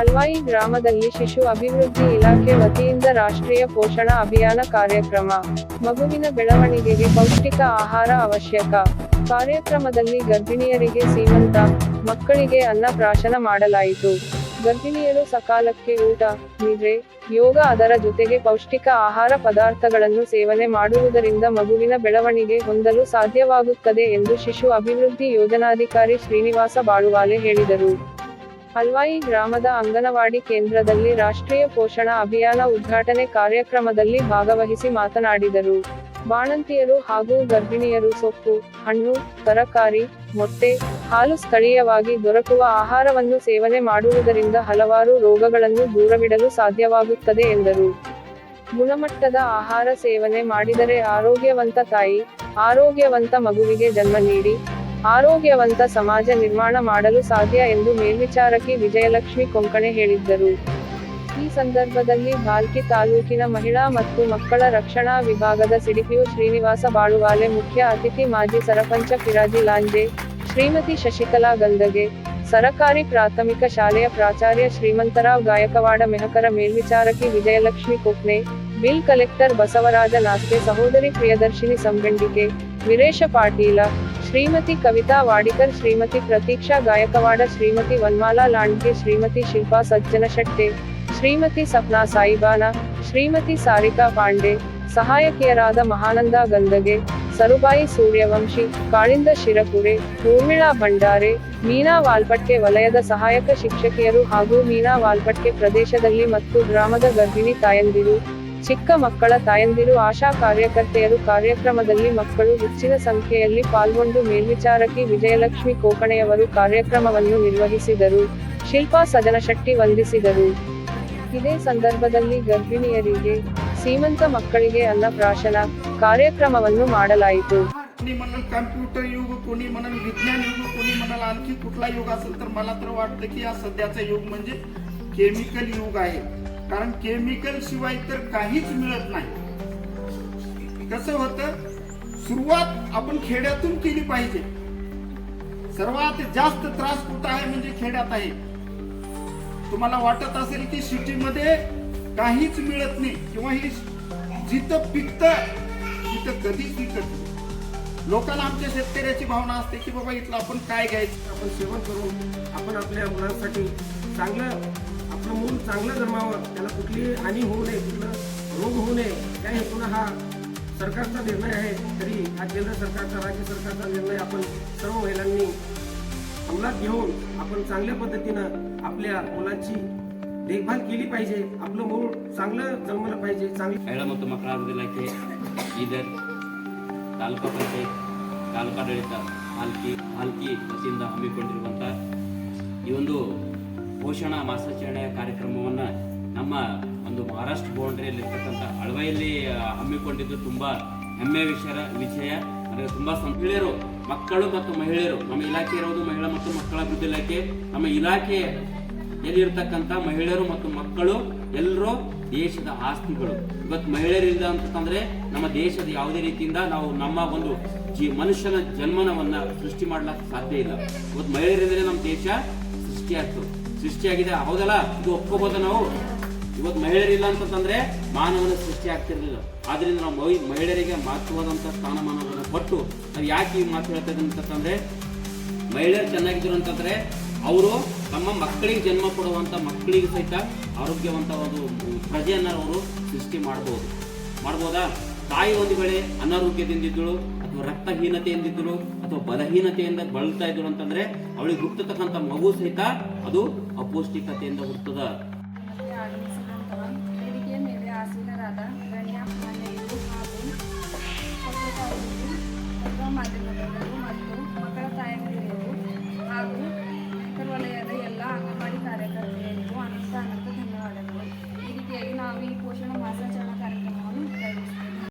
ಹಲ್ವಾಯಿ ಗ್ರಾಮದಲ್ಲಿ ಶಿಶು ಅಭಿವೃದ್ಧಿ ಇಲಾಖೆ ವತಿಯಿಂದ ರಾಷ್ಟ್ರೀಯ ಪೋಷಣ ಅಭಿಯಾನ ಕಾರ್ಯಕ್ರಮ. ಮಗುವಿನ ಬೆಳವಣಿಗೆಗೆ ಪೌಷ್ಟಿಕ ಆಹಾರ ಅವಶ್ಯಕ. ಕಾರ್ಯಕ್ರಮದಲ್ಲಿ ಗರ್ಭಿಣಿಯರಿಗೆ ಸೀಮಂತ, ಮಕ್ಕಳಿಗೆ ಅನ್ನ ಪ್ರಾಶನ ಮಾಡಲಾಯಿತು. ಗರ್ಭಿಣಿಯರು ಸಕಾಲಕ್ಕೆ ಊಟ, ನಿದ್ರೆ, ಯೋಗ ಅದರ ಜೊತೆಗೆ ಪೌಷ್ಟಿಕ ಆಹಾರ ಪದಾರ್ಥಗಳನ್ನು ಸೇವನೆ ಮಾಡುವುದರಿಂದ ಮಗುವಿನ ಬೆಳವಣಿಗೆ ಹೊಂದಲು ಸಾಧ್ಯವಾಗುತ್ತದೆ ಎಂದು ಶಿಶು ಅಭಿವೃದ್ಧಿ ಯೋಜನಾಧಿಕಾರಿ ಶ್ರೀನಿವಾಸ ಬಾಳುವಾಲೆ ಹೇಳಿದರು. ಹಲ್ವಾಯಿ ಗ್ರಾಮದ ಅಂಗನವಾಡಿ ಕೇಂದ್ರದಲ್ಲಿ ರಾಷ್ಟ್ರೀಯ ಪೋಷಣ ಅಭಿಯಾನ ಉದ್ಘಾಟನೆ ಕಾರ್ಯಕ್ರಮದಲ್ಲಿ ಭಾಗವಹಿಸಿ ಮಾತನಾಡಿದರು. ಬಾಣಂತಿಯರು ಹಾಗೂ ಗರ್ಭಿಣಿಯರು ಸೊಪ್ಪು, ಹಣ್ಣು, ತರಕಾರಿ, ಮೊಟ್ಟೆ, ಹಾಲು ಸ್ಥಳೀಯವಾಗಿ ದೊರಕುವ ಆಹಾರವನ್ನು ಸೇವನೆ ಮಾಡುವುದರಿಂದ ಹಲವಾರು ರೋಗಗಳನ್ನು ದೂರವಿಡಲು ಸಾಧ್ಯವಾಗುತ್ತದೆ ಎಂದರು. ಗುಣಮಟ್ಟದ ಆಹಾರ ಸೇವನೆ ಮಾಡಿದರೆ ಆರೋಗ್ಯವಂತ ತಾಯಿ, ಆರೋಗ್ಯವಂತ ಮಗುವಿಗೆ ಜನ್ಮ ನೀಡಿ ಆರೋಗ್ಯವಂತ ಸಮಾಜ ನಿರ್ಮಾಣ ಮಾಡಲು ಸಾಧ್ಯ ಎಂದು ಮೇಲ್ವಿಚಾರಕಿ ವಿಜಯಲಕ್ಷ್ಮಿ ಕೊಂಕಣೆ ಹೇಳಿದ್ದರು. ಈ ಸಂದರ್ಭದಲ್ಲಿ ಭಾಲ್ಕಿ ತಾಲೂಕಿನ ಮಹಿಳಾ ಮತ್ತು ಮಕ್ಕಳ ರಕ್ಷಣಾ ವಿಭಾಗದ ಸಿಡಿಪಿಯು ಶ್ರೀನಿವಾಸ ಬಾಳುವಾಲೆ, ಮುಖ್ಯ ಅತಿಥಿ ಮಾಜಿ ಸರಪಂಚ ಪಿರಾಜಿ ಲಾಂಜೆ, ಶ್ರೀಮತಿ ಶಶಿಕಲಾ ಗಂದಗೆ, ಸರಕಾರಿ ಪ್ರಾಥಮಿಕ ಶಾಲೆಯ ಪ್ರಾಚಾರ್ಯ ಶ್ರೀಮಂತರಾವ್ ಗಾಯಕವಾಡ ಮೆಹಕರ ಮೇಲ್ವಿಚಾರಕಿ ವಿಜಯಲಕ್ಷ್ಮಿ ಕೊಪ್ನೆ, ಬಿಲ್ ಕಲೆಕ್ಟರ್ ಬಸವರಾಜ ನಾಸ್ಕೆ ಸಹೋದರಿ ಪ್ರಿಯದರ್ಶಿನಿ ಸಂಗಂಡಿಕೆ, ವೀರೇಶ ಪಾಟೀಲ ಶ್ರೀಮತಿ ಕವಿತಾ ವಾಡಿಕರ್, ಶ್ರೀಮತಿ ಪ್ರತೀಕ್ಷಾ ಗಾಯಕವಾಡ, ಶ್ರೀಮತಿ ವನ್ಮಾಲಾ ಲಾಂಡ್ಗೆ, ಶ್ರೀಮತಿ ಶಿಲ್ಪಾ ಸಜ್ಜನ ಶೆಟ್ಟೆ, ಶ್ರೀಮತಿ ಸಪ್ನಾ ಸಾಯಿಬಾನ, ಶ್ರೀಮತಿ ಸಾರಿಕಾ ಪಾಂಡೆ, ಸಹಾಯಕಿಯರಾದ ಮಹಾನಂದ ಗಂದಗೆ, ಸರುಬಾಯಿ ಸೂರ್ಯವಂಶಿ, ಕಾಳಿಂದ ಶಿರಪುರೆ ಊರ್ಮಿಳಾ ಭಂಡಾರೆ, ಮೀನಾ ವಾಲ್ಪಟ್ಕೆ ವಲಯದ ಸಹಾಯಕ ಶಿಕ್ಷಕಿಯರು ಹಾಗೂ ಮೀನಾ ವಾಲ್ಪಟ್ಕೆ ಪ್ರದೇಶದಲ್ಲಿ ಮತ್ತು ಗ್ರಾಮದ ಗರ್ಭಿಣಿ ತಾಯಂದಿರು. ಚಿಕ್ಕ ಮಕ್ಕಳ ತಾಯಂದಿರು ಆಶಾ ಕಾರ್ಯಕರ್ತೆಯರು ಕಾರ್ಯಕ್ರಮದಲ್ಲಿ ಮಕ್ಕಳು ಹೆಚ್ಚಿನ ಸಂಖ್ಯೆಯಲ್ಲಿ ಪಾಲ್ಗೊಂಡು ಮೇಲ್ವಿಚಾರಕಿ ವಿಜಯಲಕ್ಷ್ಮಿ ಕೋಕಣೆಯವರು ಕಾರ್ಯಕ್ರಮವನ್ನು ನಿರ್ವಹಿಸಿದರು ಶಿಲ್ಪಾ ಸಜನಶೆಟ್ಟಿ ವಂದಿಸಿದರು ಇದೇ ಸಂದರ್ಭದಲ್ಲಿ ಗರ್ಭಿಣಿಯರಿಗೆ ಸೀಮಂತ ಮಕ್ಕಳಿಗೆ ಅನ್ನಪ್ರಾಶನ ಕಾರ್ಯಕ್ರಮವನ್ನು ಮಾಡಲಾಯಿತು कोणी म्हणाल कम्प्युटर युग कोणी म्हणाल विज्ञान युग कोणी म्हणाल आणखी कुठला युग असेल तर मला तर वाटतं की या सध्याचा युग म्हणजे केमिकल युग आहे कारण केमिकल शिवाय तर काहीच मिळत नाही. कसं होतं? सुरुवात आपण खेड्यातून केली पाहिजे. सर्वात जास्त त्रास कुठं आहे म्हणजे खेड्यात आहे. तुम्हाला वाटत असेल की सिटीमध्ये काहीच मिळत नाही किंवा ही जिथं पिकतं तिथं कधीच पिकत नाही. लोकांना आमच्या शेतकऱ्याची भावना असते की बाबा इथलं आपण काय घ्यायचं? आपण सेवन करून आपण आपल्या मुलांसाठी चांगलं आपलं मूल चांगलं जन्मावं त्याला कुठली हानी होऊ नये कुठलं रोग होऊ नये त्या हेतून हा सरकारचा निर्णय आहे तरी हा केंद्र सरकारचा राज्य सरकारचा निर्णय आपण सर्व महिलांनी अंमलात घेऊन आपण चांगल्या पद्धतीनं आपल्या मुलांची देखभाल केली पाहिजे आपलं मूळ चांगलं जन्मलं पाहिजे चांगलं ಮಹಿಳಾ ಮತ್ತು ಮಕ್ಕಳ ಅಭಿವೃದ್ಧಿ ಇಲಾಖೆ ಬೀದರ್ ತಾಲೂಕಾ ಪಂಚಾಯತ್ ತಾಲೂಕಾಡಳಿತ ಹಾಲ್ಕಿ ಹಾಲ್ಕಿ ವತಿಯಿಂದ ಹಮ್ಮಿಕೊಂಡಿರುವಂಥ ಈ ಒಂದು ಪೋಷಣ ಮಾಸಾಚರಣೆಯ ಕಾರ್ಯಕ್ರಮವನ್ನು ನಮ್ಮ ಒಂದು ಮಹಾರಾಷ್ಟ್ರ ಬೌಂಡ್ರಿಯಲ್ಲಿರ್ತಕ್ಕಂಥ ಅಳವೆಯಲ್ಲಿ ಹಮ್ಮಿಕೊಂಡಿದ್ದು ತುಂಬ ಹೆಮ್ಮೆ ವಿಷಯ ವಿಷಯ ನನಗೆ ತುಂಬ ಮಹಿಳೆಯರು, ಮಕ್ಕಳು ಮತ್ತು ಮಹಿಳೆಯರು, ನಮ್ಮ ಇಲಾಖೆ ಇರೋದು ಮಹಿಳಾ ಮತ್ತು ಮಕ್ಕಳ ಅಭಿವೃದ್ಧಿ ಇಲಾಖೆ. ನಮ್ಮ ಇಲಾಖೆ ಎಲ್ಲಿರ್ತಕ್ಕಂಥ ಮಹಿಳೆಯರು ಮತ್ತು ಮಕ್ಕಳು, ಎಲ್ಲರೂ ದೇಶದ ಆಸ್ತಿಗಳು. ಇವತ್ತು ಮಹಿಳೆಯರಿಂದ ಅಂತಂದ್ರೆ ನಮ್ಮ ದೇಶದ ಯಾವುದೇ ರೀತಿಯಿಂದ ನಾವು ನಮ್ಮ ಒಂದು ಜೀ, ಮನುಷ್ಯನ ಜನ್ಮನವನ್ನ ಸೃಷ್ಟಿ ಮಾಡ್ಲಿಕ್ಕೆ ಸಾಧ್ಯ ಇಲ್ಲ. ಇವತ್ತು ಮಹಿಳೆಯರಿಂದಲೇ ನಮ್ಮ ದೇಶ ಸೃಷ್ಟಿಯಾಗ್ತದೆ ಸೃಷ್ಟಿಯಾಗಿದೆ. ಹೌದಲ್ಲ? ಇದು ಒಪ್ಕೋಬೋದ ನಾವು. ಇವತ್ತು ಮಹಿಳೆಯರಿಲ್ಲ ಅಂತಂದ್ರೆ ಮಾನವನ ಸೃಷ್ಟಿ ಆಗ್ತಿರ್ಲಿಲ್ಲ. ಆದ್ರಿಂದ ನಾವು ಮಹಿ- ಮಹಿಳೆಯರಿಗೆ ಮಹತ್ವವಾದಂಥ ಸ್ಥಾನಮಾನವನ್ನು ಕೊಟ್ಟು ನಾವು ಯಾಕೆ ಈ ಮಾತು ಹೇಳ್ತಾ ಇದ್ದೀವಿ ಅಂತಂದ್ರೆ, ಮಹಿಳೆಯರು ಚೆನ್ನಾಗಿದ್ರು ಅಂತಂದ್ರೆ ಅವರು ತಮ್ಮ ಮಕ್ಕಳಿಗೆ ಜನ್ಮ ಕೊಡುವಂತ ಮಕ್ಕಳಿಗೆ ಸಹಿತ ಆರೋಗ್ಯವಂತ ಒಂದು ಪ್ರಜೆಯನ್ನ ಅವರು ಸೃಷ್ಟಿ ಮಾಡಬಹುದು ಮಾಡ್ಬೋದಾ? ತಾಯಿ ಒಂದು ವೇಳೆ ಅನಾರೋಗ್ಯದಿಂದಿದ್ದಳು ಅಥವಾ ರಕ್ತಹೀನತೆಯಿಂದಿದ್ದಳು ಅಥವಾ ಬಲಹೀನತೆಯಿಂದ ಬಳಲ್ತಾ ಇದ್ರು ಅಂತಂದ್ರೆ ಅವಳಿಗೆ ಹುಟ್ಟತಕ್ಕಂಥ ಮಗು ಸಹಿತ ಅದು ಅಪೌಷ್ಟಿಕತೆಯಿಂದ ಹುಟ್ಟದ